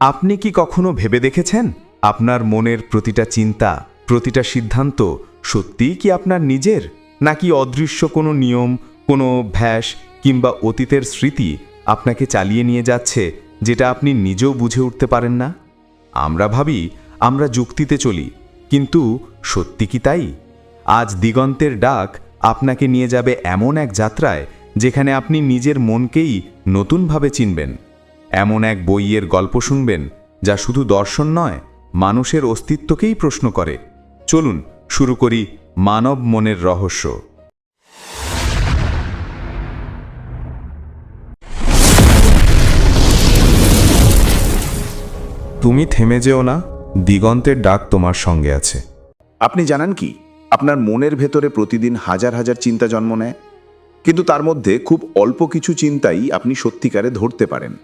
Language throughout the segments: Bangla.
আপনি কি কখনো ভেবে দেখেছেন? আপনার মনের প্রতিটা চিন্তা, প্রতিটা সিদ্ধান্ত সত্যিই কি আপনার নিজের? নাকি অদৃশ্য কোনো নিয়ম, কোনো ভ্যাস কিংবা অতীতের স্মৃতি আপনাকে চালিয়ে নিয়ে যাচ্ছে যেটা আপনি নিজেও বুঝে উঠতে পারেন না? আমরা ভাবি, আমরা যুক্তিতে চলি, কিন্তু সত্যি কি তাই? আজ দিগন্তের ডাক আপনাকে নিয়ে যাবে এমন এক যাত্রায় যেখানে আপনি নিজের মনকেই নতুনভাবে চিনবেন। এমন এক বইয়ের গল্প শুনবেন যা শুধু দর্শন নয় মানুষের অস্তিত্বকেই প্রশ্ন করে। চলুন শুরু করি মানব মনের রহস্য। তুমি থেমে যেও না দিগন্তের ডাক তোমার সঙ্গে আছে। আপনি জানান কি আপনার মনের ভেতরে প্রতিদিন হাজার হাজার চিন্তা জন্ম নেয়। কিন্তু তার মধ্যে খুব অল্প কিছু চিন্তাই আপনি সত্যিকারে ধরতে পারেন।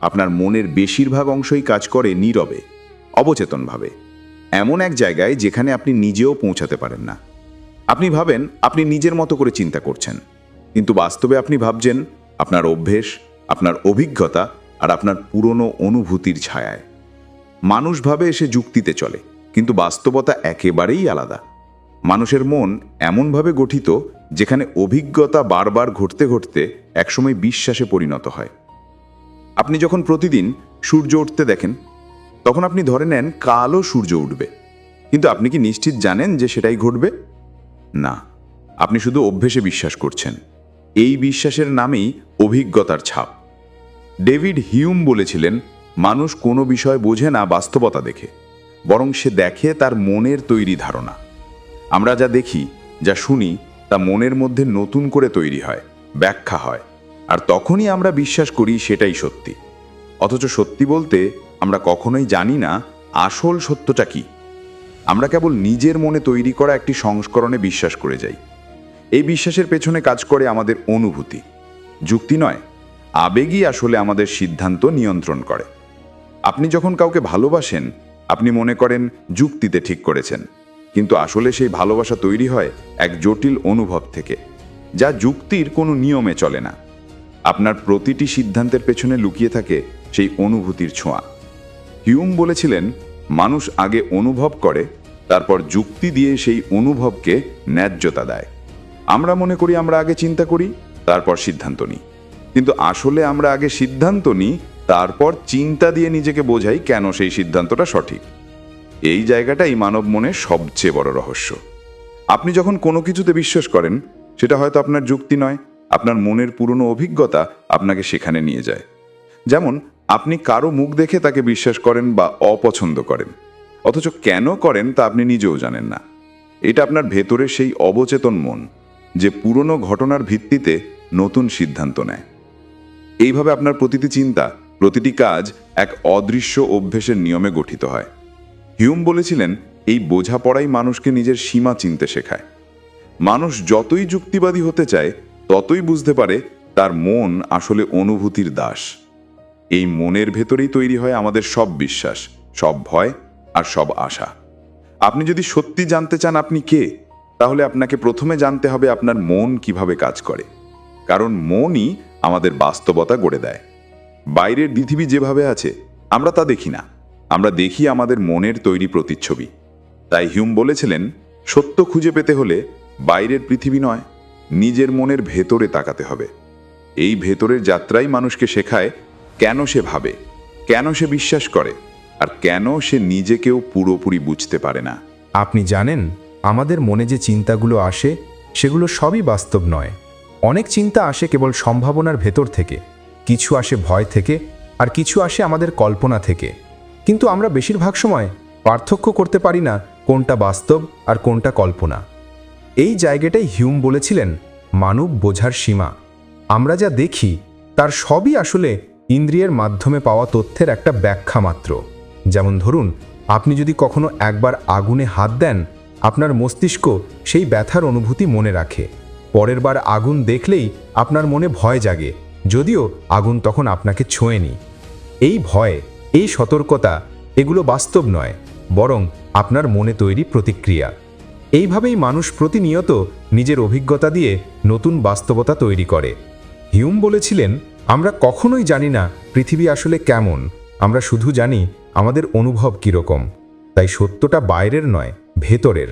আপনার মনের বেশিরভাগ অংশই কাজ করে নীরবে, অবচেতনভাবে, এমন এক জায়গায় যেখানে আপনি নিজেও পৌঁছাতে পারেন না। আপনি ভাবেন, আপনি নিজের মতো করে চিন্তা করছেন, কিন্তু বাস্তবে আপনি ভাবছেন, আপনার অভ্যেস, আপনার অভিজ্ঞতা আর আপনার পুরনো অনুভূতির ছায়ায়। মানুষভাবে এসে যুক্তিতে চলে, কিন্তু বাস্তবতা একেবারেই আলাদা। মানুষের মন এমনভাবে গঠিত, যেখানে অভিজ্ঞতা বারবার ঘটতে ঘটতে একসময় বিশ্বাসে পরিণত হয়। আপনি যখন প্রতিদিন সূর্য উঠতে দেখেন, তখন আপনি ধরে নেন কালও সূর্য উঠবে। কিন্তু আপনি কি নিশ্চিত জানেন যে সেটাই ঘটবে? না, আপনি শুধু অভ্যেসে বিশ্বাস করছেন। এই বিশ্বাসের নামেই অভিজ্ঞতার ছাপ। ডেভিড হিউম বলেছিলেন, মানুষ কোনো বিষয় বোঝে না বাস্তবতা দেখে, বরং সে দেখে তার মনের তৈরি ধারণা। আমরা যা দেখি, যা শুনি, তা মনের মধ্যে নতুন করে তৈরি হয়, ব্যাখ্যা হয়। আর তখনই আমরা বিশ্বাস করি সেটাই সত্যি। অথচ সত্যি বলতে আমরা কখনোই জানি না আসল সত্যটা কি। আমরা কেবল নিজের মনে তৈরি করা একটি সংস্করণে বিশ্বাস করে যাই। এই বিশ্বাসের পেছনে কাজ করে আমাদের অনুভূতি। যুক্তি নয়, আবেগই আসলে আমাদের সিদ্ধান্ত নিয়ন্ত্রণ করে। আপনি যখন কাউকে ভালোবাসেন, আপনি মনে করেন যুক্তিতে ঠিক করেছেন। কিন্তু আসলে সেই ভালোবাসা তৈরি হয় এক জটিল অনুভব থেকে, যা যুক্তির কোনো নিয়মে চলে না। আপনার প্রতিটি সিদ্ধান্তের পেছনে লুকিয়ে থাকে সেই অনুভূতির ছোঁয়া। হিউম বলেছিলেন, মানুষ আগে অনুভব করে, তারপর যুক্তি দিয়ে সেই অনুভবকে ন্যায্যতা দেয়। আমরা মনে করি আমরা আগে চিন্তা করি, তারপর সিদ্ধান্ত নিই। কিন্তু আসলে আমরা আগে সিদ্ধান্ত নিই, তারপর চিন্তা দিয়ে নিজেকে বোঝাই কেন সেই সিদ্ধান্তটা সঠিক। এই জায়গাটাই মানব মনে সবচেয়ে বড় রহস্য। আপনি যখন কোনো কিছুতে বিশ্বাস করেন, সেটা হয়তো আপনার যুক্তি নয় আপনার মনের পুরনো অভিজ্ঞতা আপনাকে সেখানে নিয়ে যায়। যেমন, আপনি কারও মুখ দেখে তাকে বিশ্বাস করেন বা অপছন্দ করেন। অথচ কেন করেন তা আপনি নিজেও জানেন না। এটা আপনার ভেতরের সেই অবচেতন মন, যে পুরনো ঘটনার ভিত্তিতে নতুন সিদ্ধান্ত নেয়। এইভাবে আপনার প্রতিটি চিন্তা, প্রতিটি কাজ এক অদৃশ্য অভ্যেসের নিয়মে গঠিত হয়। হিউম বলেছিলেন, এই বোঝাপড়াই মানুষকে নিজের সীমা চিনতে শেখায়। মানুষ যতই যুক্তিবাদী হতে চায় ততই বুঝতে পারে তার মন আসলে অনুভূতির দাস। এই মনের ভেতরেই তৈরি হয় আমাদের সব বিশ্বাস, সব ভয় আর সব আশা। আপনি যদি সত্যি জানতে চান আপনি কে, তাহলে আপনাকে প্রথমে জানতে হবে আপনার মন কীভাবে কাজ করে। কারণ মনই আমাদের বাস্তবতা গড়ে দেয়। বাইরের পৃথিবী যেভাবে আছে, আমরা তা দেখি না। আমরা দেখি আমাদের মনের তৈরি প্রতিচ্ছবি। তাই হিউম বলেছিলেন, সত্য খুঁজে পেতে হলে বাইরের পৃথিবী নয়। নিজের মনের ভেতরে তাকাতে হবে। এই ভেতরের যাত্রাই মানুষকে শেখায় কেন সে ভাবে, কেন সে বিশ্বাস করে, আর কেন সে নিজেকেও পুরোপুরি বুঝতে পারে না। আপনি জানেন, আমাদের মনে যে চিন্তাগুলো আসে, সেগুলো সবই বাস্তব নয়। অনেক চিন্তা আসে কেবল সম্ভাবনার ভেতর থেকে। কিছু আসে ভয় থেকে, আর কিছু আসে আমাদের কল্পনা থেকে। কিন্তু আমরা বেশিরভাগ সময় পার্থক্য করতে পারি না কোনটা বাস্তব আর কোনটা কল্পনা। এই জায়গাটাই হিউম বলেছিলেন, মানব বোঝার সীমা। আমরা যা দেখি, তার সবই আসলে ইন্দ্রিয়ের মাধ্যমে পাওয়া তথ্যের একটা ব্যাখ্যা মাত্র। যেমন ধরুন, আপনি যদি কখনো একবার আগুনে হাত দেন, আপনার মস্তিষ্ক সেই ব্যথার অনুভূতি মনে রাখে। পরের বার আগুন দেখলেই আপনার মনে ভয় জাগে, যদিও আগুন তখন আপনাকে ছোঁয়নি। এই ভয়, এই সতর্কতা, এগুলো বাস্তব নয়, বরং আপনার মনে তৈরি প্রতিক্রিয়া। এইভাবেই মানুষ প্রতিনিয়ত নিজের অভিজ্ঞতা দিয়ে নতুন বাস্তবতা তৈরি করে। হিউম বলেছিলেন, আমরা কখনোই জানি না পৃথিবী আসলে কেমন, আমরা শুধু জানি আমাদের অনুভব কীরকম। তাই সত্যটা বাইরের নয়, ভেতরের।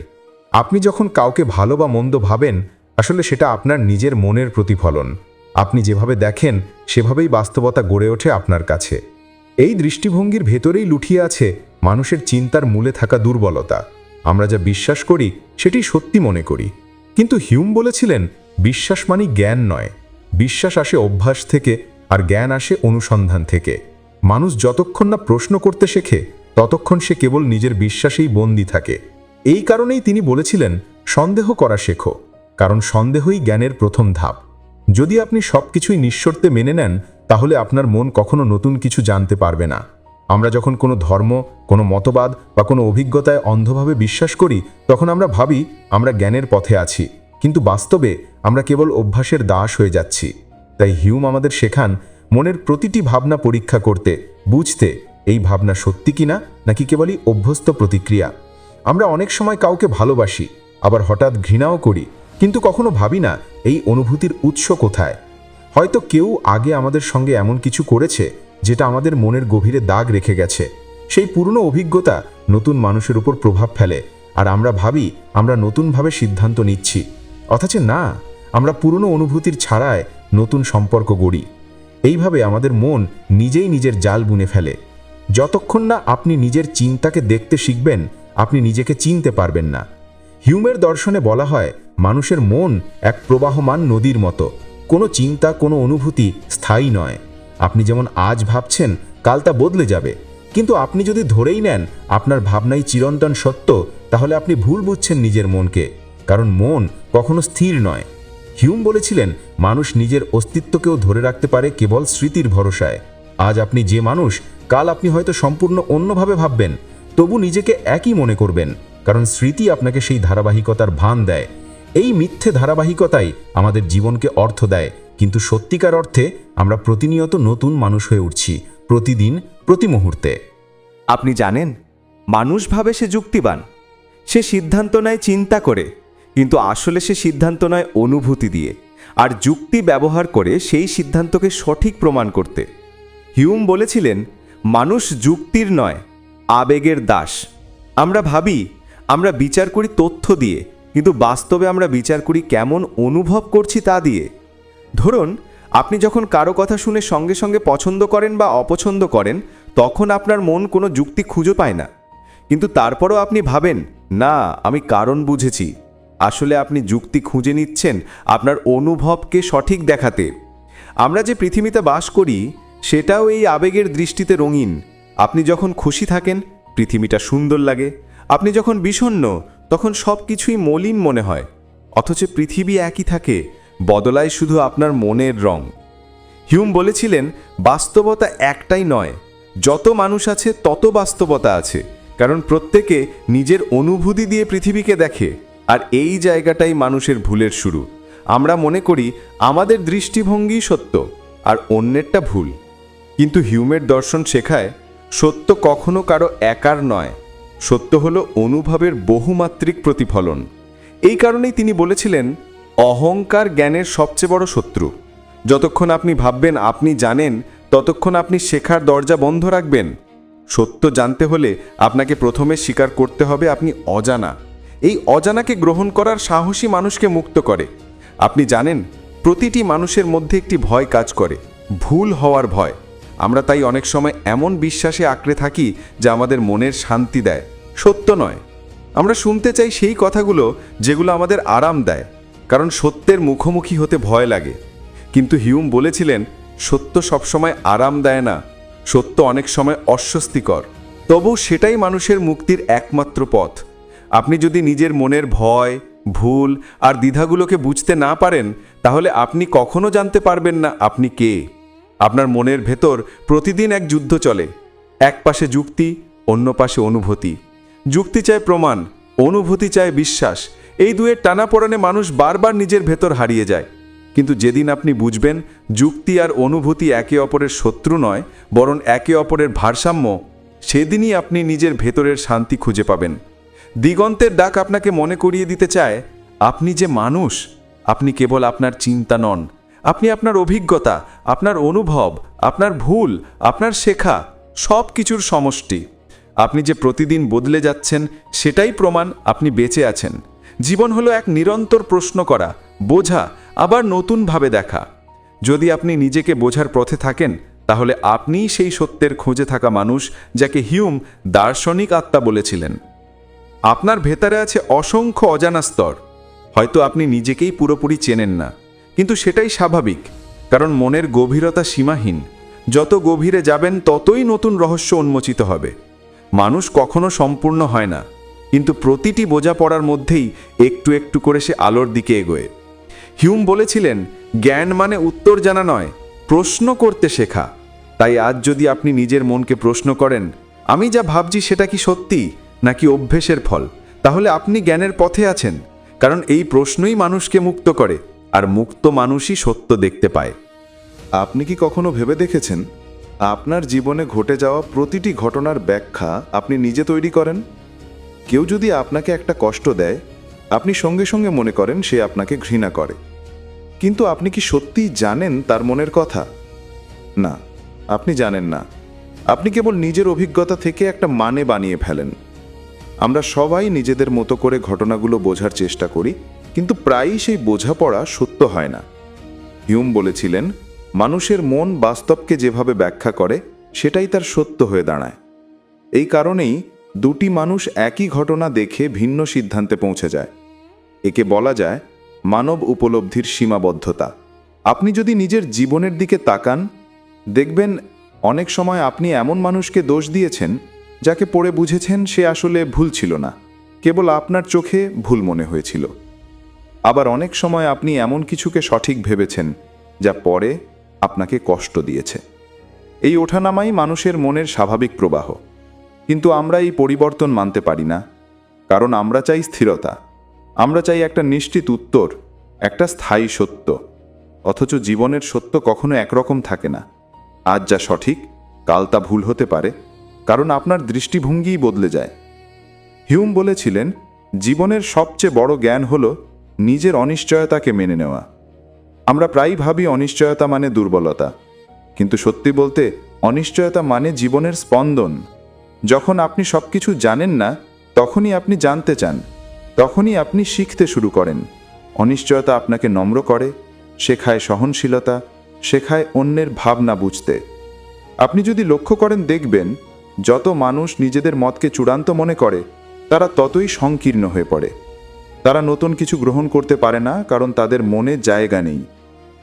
আপনি যখন কাউকে ভালো বা মন্দ ভাবেন, আসলে সেটা আপনার নিজের মনের প্রতিফলন। আপনি যেভাবে দেখেন, সেভাবেই বাস্তবতা গড়ে ওঠে আপনার কাছে। এই দৃষ্টিভঙ্গির ভেতরেই লুঠিয়ে আছে মানুষের চিন্তার মূলে থাকা দুর্বলতা। আমরা যা বিশ্বাস করি, সেটি সত্যি মনে করি। কিন্তু হিউম বলেছিলেন, বিশ্বাস মানে জ্ঞান নয়। বিশ্বাস আসে অভ্যাস থেকে, আর জ্ঞান আসে অনুসন্ধান থেকে। মানুষ যতক্ষণ না প্রশ্ন করতে শেখে, ততক্ষণ সে কেবল নিজের বিশ্বাসেই বন্দি থাকে। এই কারণেই তিনি বলেছিলেন, সন্দেহ করা শেখো, কারণ সন্দেহই জ্ঞানের প্রথম ধাপ। যদি আপনি সবকিছুই নিঃশর্তে মেনে নেন, তাহলে আপনার মন কখনো নতুন কিছু জানতে পারবে না। আমরা যখন কোনো ধর্ম, কোনো মতবাদ বা কোনো অভিজ্ঞতায় অন্ধভাবে বিশ্বাস করি, তখন আমরা ভাবি আমরা জ্ঞানের পথে আছি। কিন্তু বাস্তবে আমরা কেবল অভ্যাসের দাস হয়ে যাচ্ছি। তাই হিউম আমাদের শেখান মনের প্রতিটি ভাবনা পরীক্ষা করতে, বুঝতে এই ভাবনা সত্যি কিনা নাকি কেবলই অভ্যস্ত প্রতিক্রিয়া। আমরা অনেক সময় কাউকে ভালোবাসি, আবার হঠাৎ ঘৃণাও করি, কিন্তু কখনো ভাবি না এই অনুভূতির উৎস কোথায়। হয়তো কেউ আগে আমাদের সঙ্গে এমন কিছু করেছে যেটা আমাদের মনের গভীরে দাগ রেখে গেছে। সেই পুরনো অভিজ্ঞতা নতুন মানুষের উপর প্রভাব ফেলে, আর আমরা ভাবি আমরা নতুনভাবে সিদ্ধান্ত নিচ্ছি। অথচ না, আমরা পুরনো অনুভূতির ছাড়ায় নতুন সম্পর্ক গড়ি। এইভাবে আমাদের মন নিজেই নিজের জাল বুনে ফেলে। যতক্ষণ না আপনি নিজের চিন্তাকে দেখতে শিখবেন, আপনি নিজেকে চিনতে পারবেন না। হিউমের দর্শনে বলা হয়, মানুষের মন এক প্রবাহমান নদীর মতো। কোনো চিন্তা, কোনো অনুভূতি স্থায়ী নয়। আপনি যেমন আজ ভাবছেন, কাল তা বদলে যাবে। কিন্তু আপনি যদি ধরেই নেন, আপনার ভাবনাই চিরন্তন সত্য, তাহলে আপনি ভুল বুঝছেন নিজের মনকে। কারণ মন কখনো স্থির নয়। হিউম বলেছিলেন, মানুষ নিজের অস্তিত্বকেও ধরে রাখতে পারে কেবল স্মৃতির ভরসায়। আজ আপনি যে মানুষ, কাল আপনি হয়তো সম্পূর্ণ অন্যভাবে ভাববেন। তবু নিজেকে একই মনে করবেন, কারণ স্মৃতি আপনাকে সেই ধারাবাহিকতার ভান দেয়। এই মিথ্যে ধারাবাহিকতাই আমাদের জীবনকে অর্থ দেয়। কিন্তু সত্যিকার অর্থে আমরা প্রতিনিয়ত নতুন মানুষ হয়ে উঠছি, প্রতিদিন, প্রতি মুহূর্তে। আপনি জানেন, মানুষ ভাবে সে যুক্তিবান। সে সিদ্ধান্ত নেয় চিন্তা করে, কিন্তু আসলে সে সিদ্ধান্ত নেয় অনুভূতি দিয়ে। আর যুক্তি ব্যবহার করে সেই সিদ্ধান্তকে সঠিক প্রমাণ করতে। হিউম বলেছিলেন, মানুষ যুক্তির নয়, আবেগের দাস। আমরা ভাবি, আমরা বিচার করি তথ্য দিয়ে কিন্তু বাস্তবে আমরা বিচার করি কেমন অনুভব করছি তা দিয়ে। ধরুন, আপনি যখন কারও কথা শুনে সঙ্গে সঙ্গে পছন্দ করেন বা অপছন্দ করেন, তখন আপনার মন কোনো যুক্তি খুঁজে পায় না। কিন্তু তারপরও আপনি ভাবেন, না, আমি কারণ বুঝেছি। আসলে আপনি যুক্তি খুঁজে নিচ্ছেন আপনার অনুভবকে সঠিক দেখাতে। আমরা যে পৃথিবীতে বাস করি, সেটাও এই আবেগের দৃষ্টিতে রঙিন। আপনি যখন খুশি থাকেন, পৃথিবীটা সুন্দর লাগে। আপনি যখন বিষণ্ণ তখন সব কিছুই মলিন মনে হয়, অথচ পৃথিবী একই থাকে, বদলায় শুধু আপনার মনের রং। হিউম বলেছিলেন, বাস্তবতা একটাই নয়, যত মানুষ আছে তত বাস্তবতা আছে, কারণ প্রত্যেকে নিজের অনুভূতি দিয়ে পৃথিবীকে দেখে, আর এই জায়গাটাই মানুষের ভুলের শুরু। আমরা মনে করি, আমাদের দৃষ্টিভঙ্গি সত্য, আর অন্যেরটা ভুল। কিন্তু হিউমের দর্শন শেখায়, সত্য কখনো কারও একার নয়। সত্য হল অনুভবের বহুমাত্রিক প্রতিফলন। এই কারণেই তিনি বলেছিলেন, অহংকার জ্ঞানের সবচেয়ে বড় শত্রু। যতক্ষণ আপনি ভাববেন আপনি জানেন, ততক্ষণ আপনি শেখার দরজা বন্ধ রাখবেন। সত্য জানতে হলে আপনাকে প্রথমে স্বীকার করতে হবে আপনি অজানা। এই অজানাকে গ্রহণ করার সাহসী মানুষকে মুক্ত করে। আপনি জানেন, প্রতিটি মানুষের মধ্যে একটি ভয় কাজ করে, ভুল হওয়ার ভয়। আমরা তাই অনেক সময় এমন বিশ্বাসে আঁকড়ে থাকি যা আমাদের মনের শান্তি দেয়। সত্য নয়। আমরা শুনতে চাই সেই কথাগুলো যেগুলো আমাদের আরাম দেয়, কারণ সত্যের মুখোমুখি হতে ভয় লাগে। কিন্তু হিউম বলেছিলেন, সত্য সবসময় আরাম দেয় না, সত্য অনেক সময় অস্বস্তিকর। তবু সেটাই মানুষের মুক্তির একমাত্র পথ। আপনি যদি নিজের মনের ভয়, ভুল আর দ্বিধাগুলোকে বুঝতে না পারেন, তাহলে আপনি কখনো জানতে পারবেন না আপনি কে। আপনার মনের ভেতর প্রতিদিন এক যুদ্ধ চলে। এক পাশে যুক্তি, অন্য পাশে অনুভূতি। যুক্তি চায় প্রমাণ, অনুভূতি চায় বিশ্বাস। এই দুয়ের টানাপোড়ানে মানুষ বারবার নিজের ভেতর হারিয়ে যায়। কিন্তু যেদিন আপনি বুঝবেন, যুক্তি আর অনুভূতি একে অপরের শত্রু নয়, বরং একে অপরের ভারসাম্য, সেদিনই আপনি নিজের ভেতরের শান্তি খুঁজে পাবেন। দিগন্তের ডাক আপনাকে মনে করিয়ে দিতে চায়, আপনি যে মানুষ, আপনি কেবল আপনার চিন্তা নন। আপনি আপনার অভিজ্ঞতা, আপনার অনুভব, আপনার ভুল, আপনার শেখা সব কিছুর সমষ্টি। আপনি যে প্রতিদিন বদলে যাচ্ছেন, সেটাই প্রমাণ আপনি বেঁচে আছেন। জীবন হলো এক নিরন্তর প্রশ্ন করা, বোঝা, আবার নতুনভাবে দেখা। যদি আপনি নিজেকে বোঝার পথে থাকেন, তাহলে আপনিই সেই সত্যের খোঁজে থাকা মানুষ যাকে হিউম দার্শনিক আত্মা বলেছিলেন। আপনার ভেতরে আছে অসংখ্য অজানা স্তর। হয়তো আপনি নিজেকেই পুরোপুরি চেনেন না। কিন্তু সেটাই স্বাভাবিক, কারণ মনের গভীরতা সীমাহীন। যত গভীরে যাবেন, ততই নতুন রহস্য উন্মোচিত হবে। মানুষ কখনো সম্পূর্ণ হয় না, কিন্তু প্রতিটি বোঝাপড়ার মধ্যেই একটু একটু করে সে আলোর দিকে এগোয়। হিউম বলেছিলেন, জ্ঞান মানে উত্তর জানা নয়, প্রশ্ন করতে শেখা। তাই আজ যদি আপনি নিজের মনকে প্রশ্ন করেন, আমি যা ভাবছি সেটা কি সত্যি, নাকি অভ্যেসের ফল? তাহলে আপনি জ্ঞানের পথে আছেন, কারণ এই প্রশ্নই মানুষকে মুক্ত করে। আর মুক্ত মানুষই সত্য দেখতে পায়। আপনি কি কখনো ভেবে দেখেছেন, আপনার জীবনে ঘটে যাওয়া প্রতিটি ঘটনার ব্যাখ্যা আপনি নিজে তৈরি করেন? কেউ যদি আপনাকে একটা কষ্ট দেয়, আপনি সঙ্গে সঙ্গে মনে করেন সে আপনাকে ঘৃণা করে। কিন্তু আপনি কি সত্যিই জানেন তার মনের কথা? না, আপনি জানেন না। আপনি কেবল নিজের অভিজ্ঞতা থেকে একটা মানে বানিয়ে ফেলেন। আমরা সবাই নিজেদের মতো করে ঘটনাগুলো বোঝার চেষ্টা করি কিন্তু প্রায়ই সেই বোঝাপড়া সত্য হয় না। হিউম বলেছিলেন, মানুষের মন বাস্তবকে যেভাবে ব্যাখ্যা করে, সেটাই তার সত্য হয়ে দাঁড়ায়। এই কারণেই দুটি মানুষ একই ঘটনা দেখে ভিন্ন সিদ্ধান্তে পৌঁছে যায়। একে বলা যায় মানব উপলব্ধির সীমাবদ্ধতা। আপনি যদি নিজের জীবনের দিকে তাকান, দেখবেন অনেক সময় আপনি এমন মানুষকে দোষ দিয়েছেন, যাকে পড়ে বুঝেছেন সে আসলে ভুল ছিল না। কেবল আপনার চোখে ভুল মনে হয়েছিল। আবার অনেক সময় আপনি এমন কিছুকে সঠিক ভেবেছেন, যা পরে আপনাকে কষ্ট দিয়েছে। এই ওঠানামাই মানুষের মনের স্বাভাবিক প্রবাহ। কিন্তু আমরা এই পরিবর্তন মানতে পারি না, কারণ আমরা চাই স্থিরতা। আমরা চাই একটা নিশ্চিত উত্তর, একটা স্থায়ী সত্য। অথচ জীবনের সত্য কখনো একরকম থাকে না। আজ যা সঠিক, কাল তা ভুল হতে পারে, কারণ আপনার দৃষ্টিভঙ্গিই বদলে যায়। হিউম বলেছিলেন, জীবনের সবচেয়ে বড় জ্ঞান হল নিজের অনিশ্চয়তাকে মেনে নেওয়া। আমরা প্রায়ই ভাবি অনিশ্চয়তা মানে দুর্বলতা। কিন্তু সত্যি বলতে, অনিশ্চয়তা মানে জীবনের স্পন্দন। যখন আপনি সব কিছু জানেন না, তখনই আপনি জানতে চান। তখনই আপনি শিখতে শুরু করেন। অনিশ্চয়তা আপনাকে নম্র করে, শেখায় সহনশীলতা, শেখায় অন্যের ভাবনা বুঝতে। আপনি যদি লক্ষ্য করেন, দেখবেন, যত মানুষ নিজেদের মতকে চূড়ান্ত মনে করে, তারা ততই সংকীর্ণ হয়ে পড়ে। তারা নতুন কিছু গ্রহণ করতে পারে না কারণ তাদের মনে জায়গা নেই।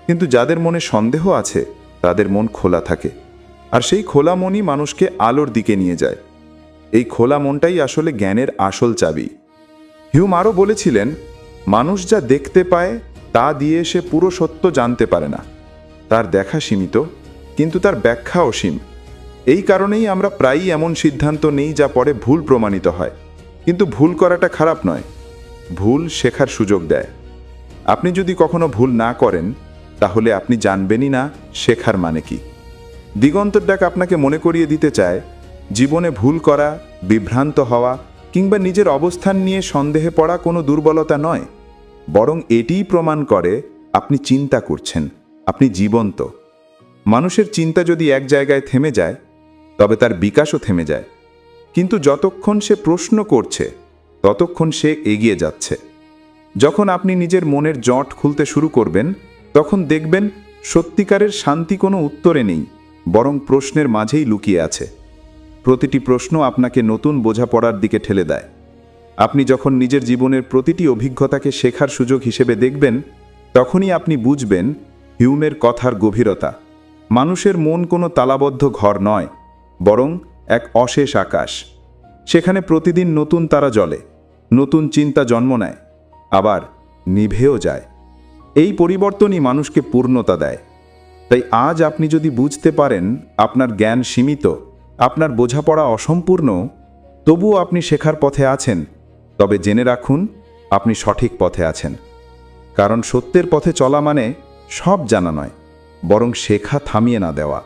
কিন্তু যাদের মনে সন্দেহ আছে, তাদের মন খোলা থাকে। আর সেই খোলা মনই মানুষকে আলোর দিকে নিয়ে যায়। এই খোলা মনটাই আসলে জ্ঞানের আসল চাবি। হিউম আরও বলেছিলেন, মানুষ যা দেখতে পায়, তা দিয়ে সে পুরো সত্য জানতে পারে না। তার দেখা সীমিত, কিন্তু তার ব্যাখ্যা অসীম। এই কারণেই আমরা প্রায়ই এমন সিদ্ধান্ত নেই যা পরে ভুল প্রমাণিত হয়। কিন্তু ভুল করাটা খারাপ নয়। ভুল শেখার সুযোগ দেয়। আপনি যদি কখনো ভুল না করেন, তাহলে আপনি জানবেনই না শেখার মানে কি। দিগন্তর ডাক আপনাকে মনে করিয়ে দিতে চায়, জীবনে ভুল করা, বিভ্রান্ত হওয়া কিংবা নিজের অবস্থান নিয়ে সন্দেহে পড়া কোনো দুর্বলতা নয়। বরং এটিই প্রমাণ করে আপনি চিন্তা করছেন, আপনি জীবন্ত। মানুষের চিন্তা যদি এক জায়গায় থেমে যায়, তবে তার বিকাশও থেমে যায়। কিন্তু যতক্ষণ সে প্রশ্ন করছে ততক্ষণ সে এগিয়ে যাচ্ছে। যখন আপনি নিজের মনের জট খুলতে শুরু করবেন, তখন দেখবেন সত্যিকারের শান্তি কোনো উত্তরে নেই, বরং প্রশ্নের মাঝেই লুকিয়ে আছে। প্রতিটি প্রশ্ন আপনাকে নতুন বোঝাপড়ার দিকে ঠেলে দেয়। আপনি যখন নিজের জীবনের প্রতিটি অভিজ্ঞতাকে শেখার সুযোগ হিসেবে দেখবেন, তখনই আপনি বুঝবেন হিউমের কথার গভীরতা। মানুষের মন কোনো তালাবদ্ধ ঘর নয়, বরং এক অশেষ আকাশ। সেখানে প্রতিদিন নতুন তারা জ্বলে। নতুন চিন্তা জন্ম নেয়, আবার নিভেও যায়। এই পরিবর্তনই মানুষকে পূর্ণতা দেয়। তাই আজ আপনি যদি বুঝতে পারেন আপনার জ্ঞান সীমিত, আপনার বোঝাপড়া অসম্পূর্ণ, তবুও আপনি শেখার পথে আছেন, তবে জেনে রাখুন আপনি সঠিক পথে আছেন। কারণ সত্যের পথে চলা মানে সব জানা নয়, বরং শেখা থামিয়ে না দেওয়া।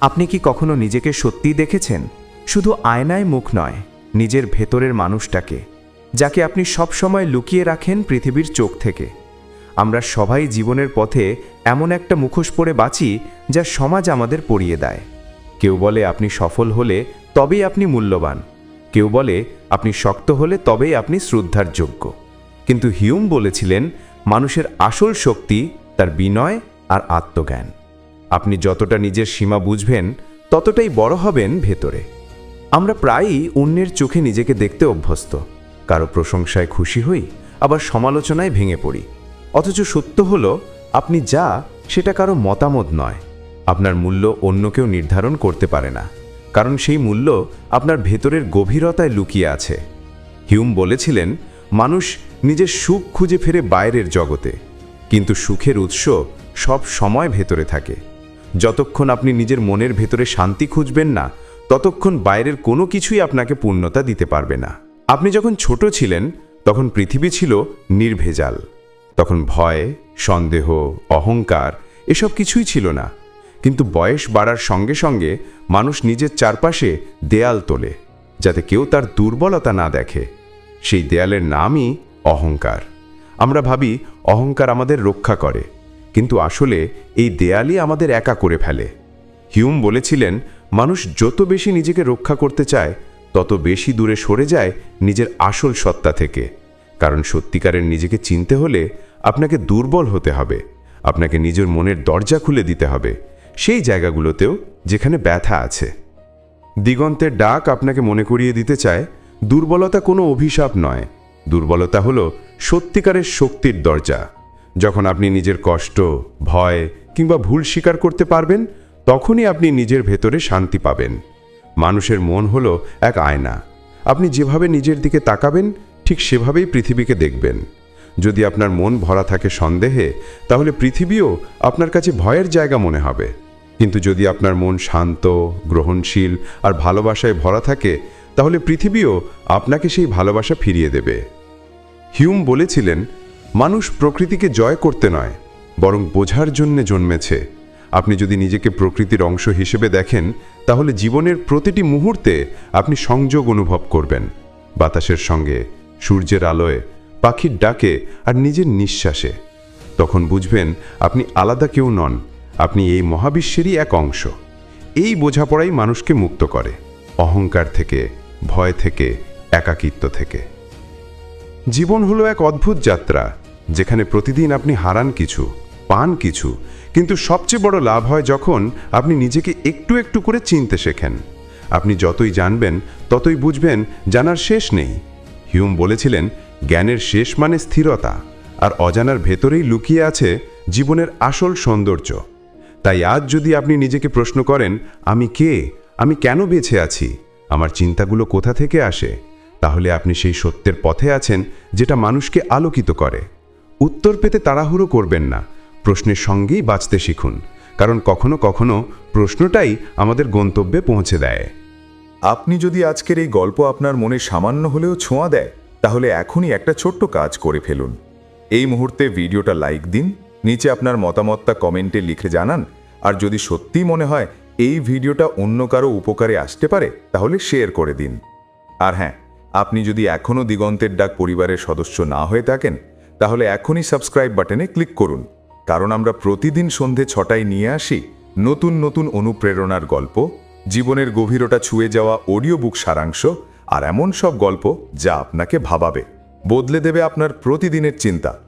আপনি কি কখনো নিজেকে সত্যিই দেখেছেন? শুধু আয়নায় মুখ নয়, নিজের ভেতরের মানুষটাকে। যাকে আপনি সবসময় লুকিয়ে রাখেন পৃথিবীর চোখ থেকে। আমরা সবাই জীবনের পথে এমন একটা মুখোশ পরে বাঁচি যা সমাজ আমাদের পরিয়ে দেয়। কেউ বলে আপনি সফল হলে তবেই আপনি মূল্যবান। কেউ বলে আপনি শক্ত হলে তবেই আপনি শ্রদ্ধার যোগ্য। কিন্তু হিউম বলেছিলেন, মানুষের আসল শক্তি তার বিনয় আর আত্মজ্ঞান। আপনি যতটা নিজের সীমা বুঝবেন, ততটাই বড় হবেন ভেতরে। আমরা প্রায়ই অন্যের চোখে নিজেকে দেখতে অভ্যস্ত। কারও প্রশংসায় খুশি হই, আবার সমালোচনায় ভেঙে পড়ি। অথচ সত্য হলো, আপনি যা, সেটা কারও মতামত নয়। আপনার মূল্য অন্য কেউ নির্ধারণ করতে পারে না। কারণ সেই মূল্য আপনার ভেতরের গভীরতায় লুকিয়ে আছে। হিউম বলেছিলেন, মানুষ নিজের সুখ খুঁজে ফেরে বাইরের জগতে। কিন্তু সুখের উৎস সব সময় ভেতরে থাকে। যতক্ষণ আপনি নিজের মনের ভেতরে শান্তি খুঁজবেন না, ততক্ষণ বাইরের কোনো কিছুই আপনাকে পূর্ণতা দিতে পারবে না। আপনি যখন ছোট ছিলেন, তখন পৃথিবী ছিল নির্ভেজাল। তখন ভয়, সন্দেহ, অহংকার এসব কিছুই ছিল না। কিন্তু বয়স বাড়ার সঙ্গে সঙ্গে মানুষ নিজের চারপাশে দেয়াল তোলে, যাতে কেউ তার দুর্বলতা না দেখে। সেই দেয়ালের নামই অহংকার। আমরা ভাবি, অহংকার আমাদের রক্ষা করে। কিন্তু আসলে এই দেয়ালই আমাদের একা করে ফেলে। হিউম বলেছিলেন, মানুষ যত বেশি নিজেকে রক্ষা করতে চায় তত বেশি দূরে সরে যায় নিজের আসল সত্তা থেকে। কারণ সত্যিকারের নিজেকে চিনতে হলে আপনাকে দুর্বল হতে হবে। আপনাকে নিজের মনের দরজা খুলে দিতে হবে। সেই জায়গাগুলোতেও যেখানে ব্যথা আছে। দিগন্তের ডাক আপনাকে মনে করিয়ে দিতে চায়, দুর্বলতা কোনো অভিশাপ নয়। দুর্বলতা হলো সত্যিকারের শক্তির দরজা। যখন আপনি নিজের কষ্ট, ভয় কিংবা ভুল স্বীকার করতে পারবেন, তখনই আপনি নিজের ভেতরে শান্তি পাবেন। মানুষের মন হলো এক আয়না। আপনি যেভাবে নিজের দিকে তাকাবেন, ঠিক সেভাবেই পৃথিবীকে দেখবেন। যদি আপনার মন ভরা থাকে সন্দেহে, তাহলে পৃথিবীও আপনার কাছে ভয়ের জায়গা মনে হবে। কিন্তু যদি আপনার মন শান্ত, গ্রহণশীল আর ভালোবাসায় ভরা থাকে, তাহলে পৃথিবীও আপনাকে সেই ভালোবাসা ফিরিয়ে দেবে। হিউম বলেছিলেন, মানুষ প্রকৃতিকে জয় করতে নয়, বরং বোঝার জন্যে জন্মেছে। আপনি যদি নিজেকে প্রকৃতির অংশ হিসেবে দেখেন, তাহলে জীবনের প্রতিটি মুহূর্তে আপনি সংযোগ অনুভব করবেন। বাতাসের সঙ্গে, সূর্যের আলোয়, পাখির ডাকে আর নিজের নিঃশ্বাসে। তখন বুঝবেন আপনি আলাদা কেউ নন, আপনি এই মহাবিশ্বেরই এক অংশ। এই বোঝাপড়াই মানুষকে মুক্ত করে, অহংকার থেকে, ভয় থেকে, একাকিত্ব থেকে। জীবন হলো এক অদ্ভুত যাত্রা, যেখানে প্রতিদিন আপনি হারান কিছু, পান কিছু কিন্তু সবচেয়ে বড় লাভ হয় যখন আপনি নিজেকে একটু একটু করে চিনতে শেখেন। আপনি যতই জানবেন, ততই বুঝবেন জানার শেষ নেই। হিউম বলেছিলেন, জ্ঞানের শেষ মানে স্থিরতা, আর অজানার ভেতরেই লুকিয়ে আছে জীবনের আসল সৌন্দর্য। তাই আজ যদি আপনি নিজেকে প্রশ্ন করেন, আমি কে? আমি কেন বেঁচে আছি? আমার চিন্তাগুলো কোথা থেকে আসে? তাহলে আপনি সেই সত্যের পথে আছেন, যেটা মানুষকে আলোকিত করে। উত্তর পেতে তাড়াহুড়ো করবেন না প্রশ্নের সঙ্গেই বাঁচতে শিখুন, কারণ কখনো কখনো প্রশ্নটাই আমাদের গন্তব্যে পৌঁছে দেয়। আপনি যদি আজকের এই গল্প আপনার মনে সামান্য হলেও ছোঁয়া দেয়, তাহলে এখনই একটা ছোট্ট কাজ করে ফেলুন। এই মুহূর্তে ভিডিওটা লাইক দিন, নিচে আপনার মতামতটা কমেন্টে লিখে জানান, আর যদি সত্যিই মনে হয় এই ভিডিওটা অন্য কারও উপকারে আসতে পারে, তাহলে শেয়ার করে দিন। আর হ্যাঁ আপনি যদি এখনও দিগন্তের ডাক পরিবারের সদস্য না হয়ে থাকেন, তাহলে এখনই সাবস্ক্রাইব বাটনে ক্লিক করুন। কারণ আমরা প্রতিদিন সন্ধে ছটায় নিয়ে আসি নতুন নতুন অনুপ্রেরণার গল্প, জীবনের গভীরতা ছুঁয়ে যাওয়া অডিও বুক সারাংশ আর এমন সব গল্প যা আপনাকে ভাবাবে। বদলে দেবে আপনার প্রতিদিনের চিন্তা।